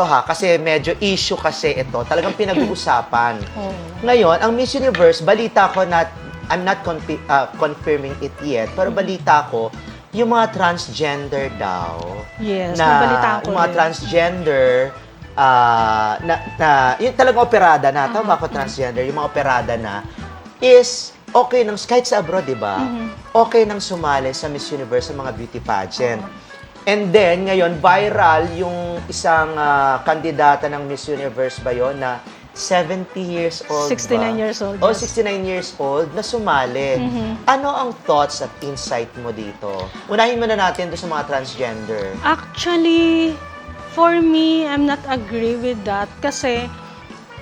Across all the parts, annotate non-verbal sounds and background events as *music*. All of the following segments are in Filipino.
eto ha, kasi medyo issue kasi ito. Talagang pinag-uusapan. *clears throat* Oo. Ngayon, ang Miss Universe, balita ko na, I'm not confi- uh, confirming it yet, pero balita ko, yung mga transgender daw, Yes, na nabalitaan ko yung mga din. transgender, ah, na, na, yung talagang operada na, tama ba ako transgender, yung mga operada na, is okay nang, kahit sa abroad, di ba? Okay nang sumali sa Miss Universe sa mga beauty pageant. And then, ngayon, viral yung isang ah, kandidata ng Miss Universe ba yun na 70 years old 69 ba? years old, Oh, yes. 69 years old na sumali. Ano ang thoughts at insight mo dito? Unahin muna natin doon sa mga transgender. Actually, for me, I'm not agree with that kasi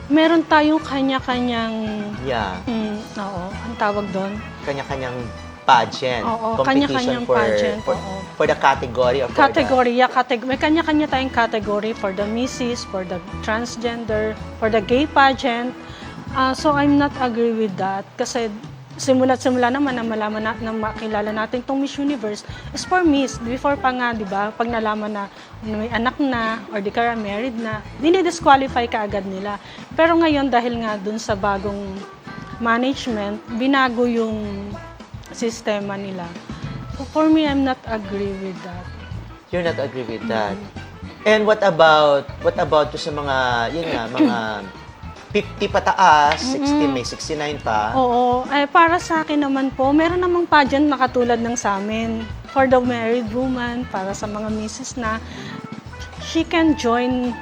meron tayong kanya-kanyang, Yeah, hmm, oo, ang tawag doon? kanya-kanyang pageant. Oo, competition kanya-kanyang for, pageant, For, oo. For the category of Category, yeah, categ- may kanya-kanya tayong category for the misses, for the transgender, for the gay pageant. Ah, so I'm not agree with that kasi simula't simula naman na malaman na, na makilala natin tong Miss Universe is for Miss. Before pa nga, di ba, pag nalaman na may anak na or di ka married na, dinidisqualify ka agad nila. Pero ngayon, dahil nga dun sa bagong management, binago yung sistema nila. For me, I'm not agree with that. You're not agree with that. And what about, what about yung sa mga, yun nga, mga 50 pataas, 60, may 69 pa. Oo, eh, para sa akin naman po, meron namang pageant na katulad ng sa amin. For the married woman, para sa mga misis na, she can join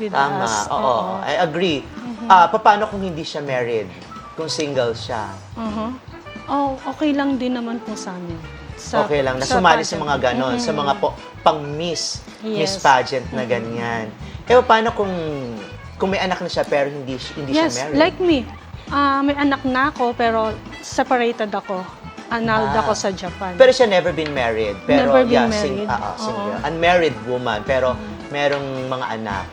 with Tama, us. oo. I agree. Mm-hmm. Ah, paano kung hindi siya married? Kung single siya? Uh-huh. Oh, okay lang din naman po sa amin. Sa- okay lang, na sa sumali sa mga ganon, sa Mhm. mga po, pang-miss, miss Yes. Mm-hmm. pageant na ganyan. Eh, paano kung kung may anak na siya pero hindi hindi Yes, siya married? like me. Ah, may anak na ako, pero separated ako. Annulled Ah. ako sa Japan. Pero siya never been married. Pero Never been yeah, sing- married. ah, ah, single. Mm-hmm. Unmarried woman, pero merong mga anak.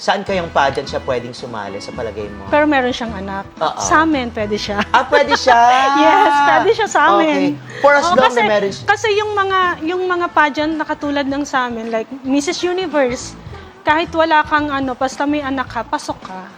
Saan kayang pageant siya pwedeng sumali sa palagay mo? Pero meron siyang anak. Oo. Sa amin, pwede siya. ah, pwede siya! *laughs* Yes, pwede siya sa amin. Okay. For as Oo, long kasi, na meron siya. Kasi yung mga, yung mga pageant na katulad ng sa amin, like Mrs. Universe, kahit wala kang ano, basta may anak ka, pasok ka.